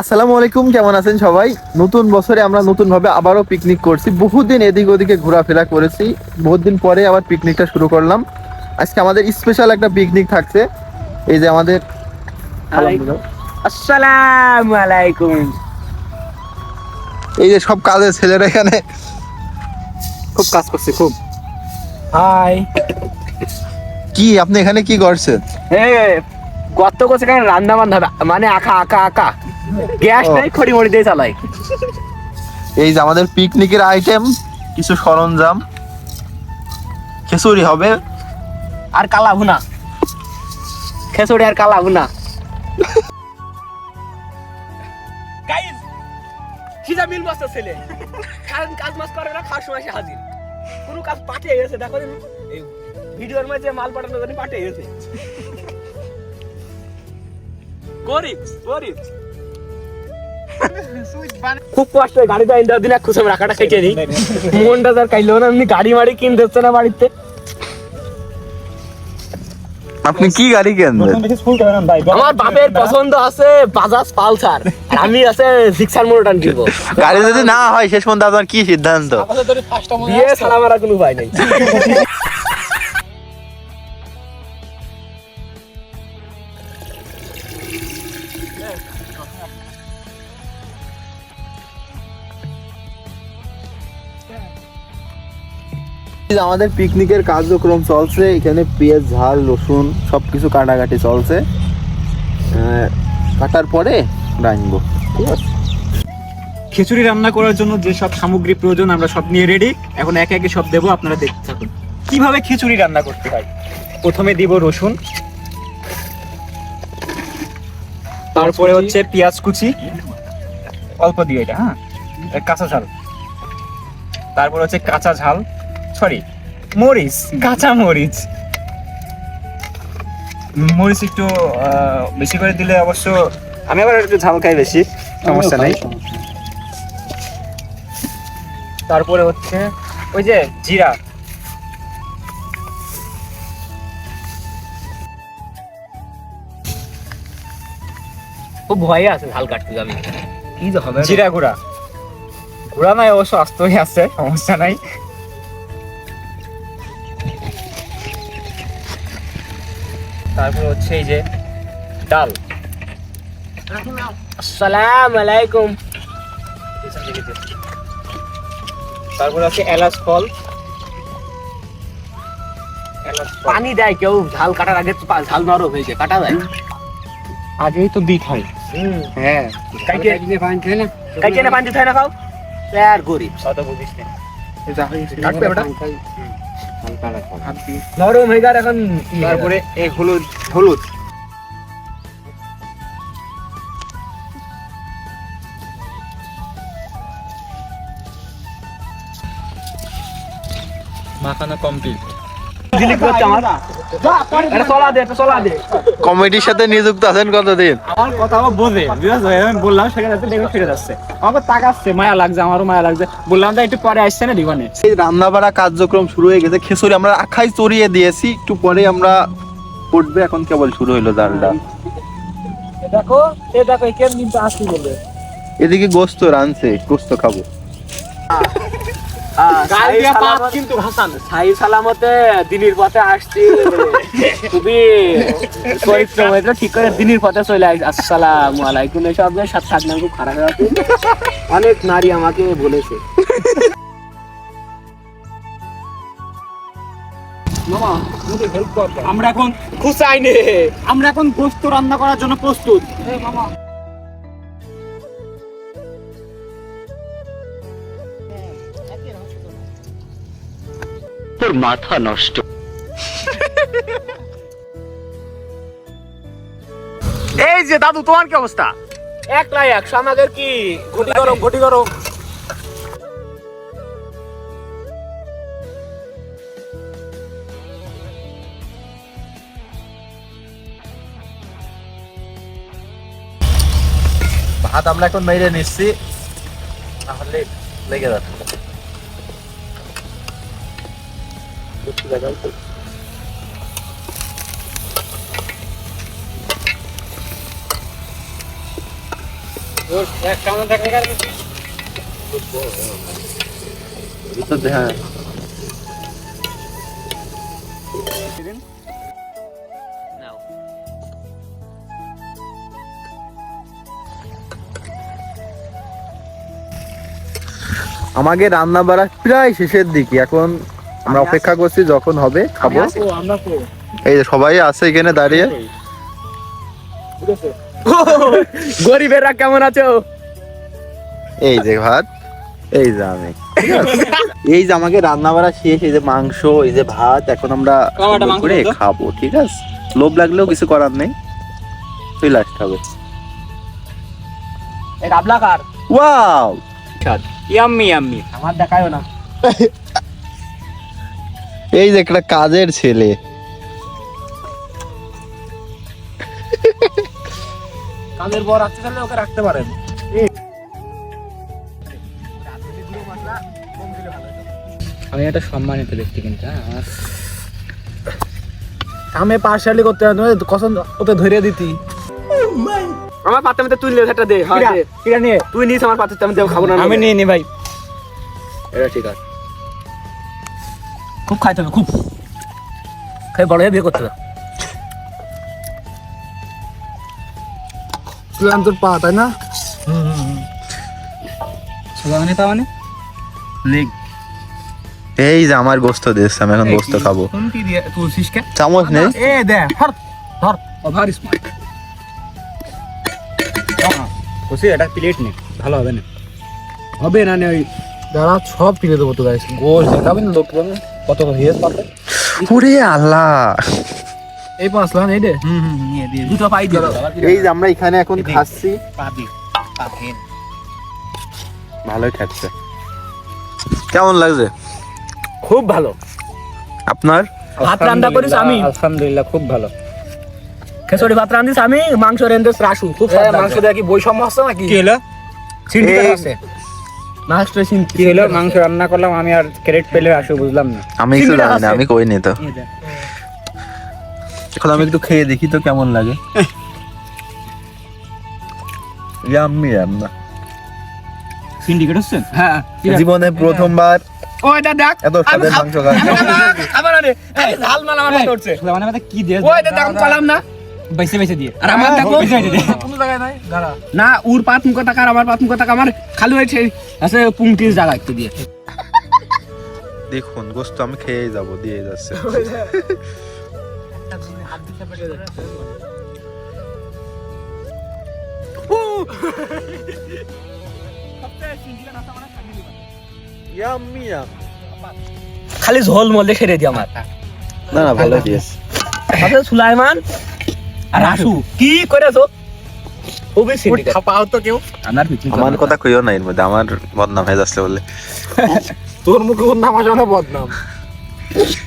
আসসালামু আলাইকুম কেমন আছেন সবাই? নতুন বছরে আমরা নতুন ভাবে আবারও পিকনিক করছি। বহুদিন এদিক ওদিকে ঘোরাফেরা করেছি। বহুদিন পরে আবার পিকনিকটা শুরু করলাম। আজকে আমাদের স্পেশাল একটা পিকনিক থাকছে। এই যে আমাদের আসসালামু আলাইকুম। এই যে সব কাজের ছেলেরা এখানে। খুব কাজ করছে খুব। হাই। কি আপনি এখানে কি করছেন? হে গত করছে কেন রান্না বান্ধা মানে আঁকা আঁকা আঁকা গ্যাস নাই খড়ি মড়ি দিয়ে চালাই। এই যে আমাদের পিকনিকের আইটেম কিছু সরঞ্জাম। খিচুড়ি হবে। আর কালা ভুনা। খেসড়ি আর কালা ভুনা। গাইস সিজা মিল মাস্টার ছেলে কারণ কাজ মাস করে না খাওয়ার সময় সে হাজির। কোনো কাজ পাঠিয়ে গেছে দেখো। এই ভিডিওর মাঝে মাল পাঠানোর জন্য পাঠিয়ে গেছে। গরিব গরিব। খুব কষ্ট হয় গাড়িটা ইন্টার দিন এক খুশি রাখাটা খেটে দিই? মনটা তার কাইলো না এমনি গাড়ি মাড়ি কিনতে না বাড়িতে। আপনি কি গাড়ি কিনবেন? আমার বাপের পছন্দ আছে বাজাজ পালসার আর আমি আছে সিক্সার মোটর দিব গাড়ি যদি না হয় শেষ পর্যন্ত আপনার কি সিদ্ধান্ত? বিয়ে ছাড়া মারা কোনো উপায় নেই। আমাদের পিকনিকের কার্যক্রম চলছে, এখানে পেঁয়াজ, ঝাল, রসুন সব কিছু কাটাকাটি চলছে। কাটার পরে আছে? খিচুড়ি রান্না করার জন্য যে সব সামগ্রী প্রয়োজন, আমরা সব নিয়ে রেডি এখন একে একে সব দেবো, আপনারা দেখতে থাকুন। কীভাবে খিচুড়ি রান্না করতে হয়? প্রথমে দিব রসুন। তারপরে হচ্ছে পেঁয়াজ কুচি। অল্প দিয়ে এটা হ্যাঁ? কাঁচা ঝাল। তারপর হচ্ছে কাঁচা ঝাল। সরি মরিচ কাঁচা মরিচ। মরিচ একটু বেশি করে দিলে অবশ্য আমি আবার একটু ঝাল খাই বেশি সমস্যা নাই। তারপরে হচ্ছে ওই যে জিরা। খুব ভয়ে আছে ঝাল কাটতে যাবে। কি যে হবে জিরা গুঁড়া। গুঁড়া নাই অবশ্য আস্তই আছে সমস্যা নাই। তারপর হচ্ছে এই যে ডাল। আসসালামু আলাইকুম। তারপর আছে এলাচ ফল। পানি দেয় কেউ ঝাল কাটার আগে তো ঝাল নরম হয়ে যায় কাটা দেয়। আগেই তো দিতে হয়। হ্যাঁ কাইকে কাইকে না? পানি খাই না খাও। আর গরিব। অত বুঝিস না। নরম হয়ে গেল এখন। তারপরে এই হলুদ হলুদ। মাখানো কমপ্লিট সাথে নিযুক্ত আছেন কতদিন? আমার কথা বোঝে। বুঝেছ আমি বললাম সেখানে দেখে ফিরে যাচ্ছে। আমাকে তাকাচ্ছে মায়া লাগছে আমারও মায়া লাগছে। বললাম তো একটু পরে আসছে না দিবানে এই রান্না কার্যক্রম শুরু হয়ে গেছে আমরা আখাই চড়িয়ে দিয়েছি একটু পরে আমরা উঠবে এখন কেবল শুরু হইল ডালটা দেখো এ দেখো কেন কিন্তু আসি বলে। এদিকে গোস্ত রানছে গোস্ত খাব। কিন্তু ভাসান সাই সালামতে দিনের পথে আসছি। খুবই চরিত্র হয়েছে ঠিক করে দিনের পথে চলে আসছি আসসালামু আলাইকুম। এসব সাত সাত নাম খুব খারাপ আছে। অনেক নারী আমাকে বলেছে। আমরা এখন খুশাই নে আমরা এখন গোস্ত রান্না করার জন্য প্রস্তুত। তোর মাথা নষ্ট। এই যে দাদু তোমার কি অবস্থা? একলাই একশো আমাদের কি ঘটি করো ঘটি করো ভাত আমরা এখন মেরে নিচ্ছি। তাহলে লেগে যাচ্ছে। তো। হ্যাঁ আমাকে রান্না বাড়া প্রায় শেষের দিকে এখন আমরা অপেক্ষা করছি যখন হবে খাব। এই যে সবাই আছে এখানে দাঁড়িয়ে। গরিবেরা কেমন আছো? এই যে ভাত এই যে আমি। এই যে আমাকে রান্না বাড়া শেষ এই যে মাংস এই যে ভাত এখন আমরা করে খাব ঠিক আছে? লোভ লাগলেও কিছু করার নেই। তুই লাস্ট খাবে এই গাবলা কার? Wow yummy yummy. আমার দেখায়ও না। এই যে একটা কাজের ছেলে। কাজের বর আসতে চাইলে ওকে রাখতে পারেন। আমি একটা সম্মানিত ব্যক্তি কিন্তু হ্যাঁ। আমি পার্শালি করতে কসম ওতে ধরে দিতি। আমার পাতে মধ্যে তুই লে সেটা দে হ্যাঁ কিরা নিয়ে? তুই নিস আমার পাতে আমি দেব খাব না আমি নিয়ে নি ভাই। এটা ঠিক আছে। খুব খাইতে হবে খুব। খাই বড় হয়ে বিয়ে করতে হবে। তুই তোর পা তাই না? সুগামানি পাওয়ানি লেগ। এই যে আমার গোস্ত দিয়েছে আমি এখন গোস্ত খাব। কোন কি দিয়ে তুলছিস কে? চামচ নেই এ দে ধর ধর ওভার স্মার্ট খুশি এটা প্লেট নেই ভালো হবে না। হবে না নে ওই। দাঁড়া সব কিনে দেবো তো গাইস দেখাবেন লোক কত পাবে ওরে আল্লাহ। এই পাঁচলাম এই দে। হুম হুম নিয়ে দিয়ে দুটো পাই দিয়ে এই যে আমরা এখানে এখন খাচ্ছি। পাবি পাবেন ভালোই খাচ্ছে। কেমন লাগছে? খুব ভালো। আপনার? ভাত রান্না করিস আমি? আলহামদুলিল্লাহ খুব ভালো। খেসরি ভাত রান্ধিস আমি মাংস রেন্দেস রাসু খুব মাংস দেখি বৈষম্য আছে নাকি? কি হলো সিন্ডিকেট আছে। কি হলো মাংস রান্না করলাম আমি আর ক্রেডিট পেলে আসো বুঝলাম না আমি কিছু জানি না আমি কই নি তো এখন আমি একটু খেয়ে দেখি তো কেমন লাগে ইয়াম্মি সিন্ডিকেট হচ্ছে হ্যাঁ জীবনে প্রথমবার ও এটা এত স্বাদের মাংস খাচ্ছি খাবার রে এই ঝাল মাল আমার মাথা মানে মানে কি দিয়ে ওই দেখ আমি কলাম না বেঁচে বেঁচে দিয়ে। আর আমার দেখো কোনো জায়গায় নাই না উর পাত মুখ টাকা আমার পাত মুখ টাকা আমার খালি হয়েছে আছে পুংটির জায়গা একটু দিয়ে। দেখুন গোস্ত আমি খেয়ে যাব দিয়ে যাচ্ছে। খালি ঝোল মলে সেরে দি আমার। না না ভালো দিয়েছে সুলাইমান আর আসু। কি করেছ কেউ। আমার কথা কইও না এর মধ্যে আমার বদনাম হয়ে যাচ্ছে বলে। তোর মুখে আসে না বদনাম।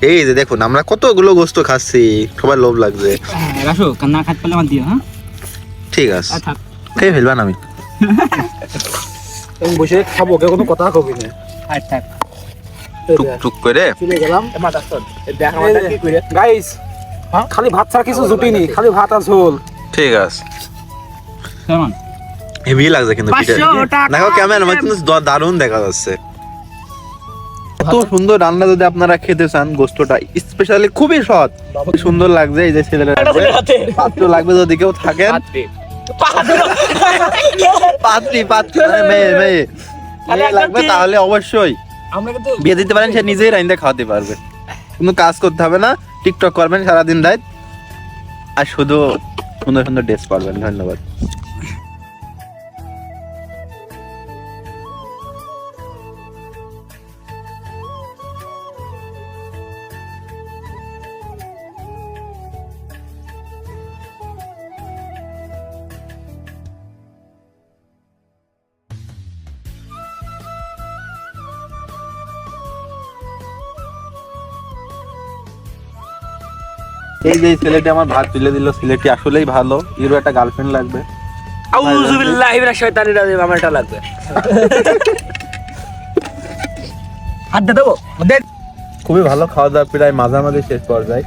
এই যে দেখুন আমরা কতগুলো গোস্ত খাচ্ছি সবার লোভ লাগছে। রাসো কান্না খাট পেলে আমার দিও হ্যাঁ? ঠিক আছে। আচ্ছা। আমি। আমি বসে খাব কে কোনো কথা কবি না। আচ্ছা। টুক টুক করে। চলে গেলাম। গাইস খালি ভাত ছাড়া কিছু জুটিনি খালি ভাত আর ঝোল। ঠিক আছে। কেমন? হেভি লাগছে কিন্তু দেখো কেমন? আমার কিন্তু দ- দারুণ দেখা যাচ্ছে। এত সুন্দর রান্না যদি আপনারা খেতে চান গোস্তটা স্পেশালি খুবই সৎ সুন্দর লাগছে এই যে ছেলেরা পাত্র লাগবে যদি কেউ থাকেন। পাত্রী। পাত্রী। মানে মেয়ে মেয়ে। মেয়ে লাগবে তাহলে অবশ্যই। আমরা কিন্তু বিয়ে দিতে পারেন সে নিজেই রাইন্দা খাওয়াতে পারবে। কোনো কাজ করতে হবে না। টিকটক করবেন সারাদিন রাত। আর শুধু সুন্দর সুন্দর ড্রেস পারবেন ধন্যবাদ। এই যে ছেলেটি আমার ভাত তুলে দিল ছেলেটি আসলেই ভালো। এরও একটা গার্লফ্রেন্ড লাগবে। আউযুবিল্লাহি মিনাশ শাইতানির রাজিম আমার এটা লাগবে। হাত দে দেবো? দে। খুবই ভালো খাওয়া দাওয়া প্রায় মাঝামাঝি শেষ পর্যায়ে।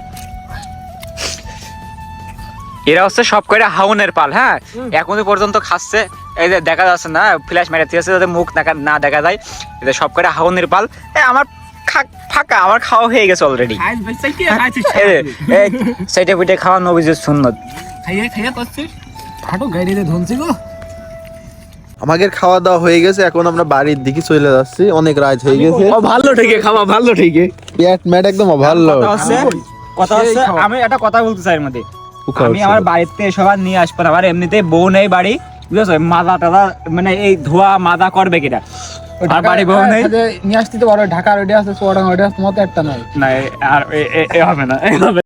এরা হচ্ছে সব কয়টা হাউনের পাল হ্যাঁ? এখনও পর্যন্ত খাচ্ছে। এই যে দেখা যাচ্ছে না ফ্ল্যাশ মেরে দিয়েছে যাতে মুখ দেখা- না দেখা যায়। এটা সব কয়টা হাউনের পাল। আমার ফাঁকা আমার খাওয়া হয়ে গেছে অলরেডি সেইটা পিঠে খাওয়া নবীজের সুন্নত। খাইয়া খাইয়া করছিস হাঁটু গাড়িতে ধনছি গো। আমাদের খাওয়া দাওয়া হয়ে গেছে এখন আমরা বাড়ির দিকে চলে যাচ্ছি। অনেক রাত হয়ে গেছে। ও ভালো ঠিকই খাওয়া ভালো ঠিকই পেট ম্যাট একদম ভালো কথা হচ্ছে। আমি একটা কথা বলতে চাই মধ্যে। আমি আমার বাড়িতে সবার নিয়ে আসব আমার এমনিতে বউ নেই বাড়ি বুঝেছ? মাদা টাদা মানে এই ধোয়া মাদা করবে কিনা? আর বাড়ি বউ নেই? নিয়ে আসতে তো বড় ঢাকার ওইটা আছে চুয়াডাঙ্গা ওইটা আছে মতো একটা নাই। না আর এ- হবে না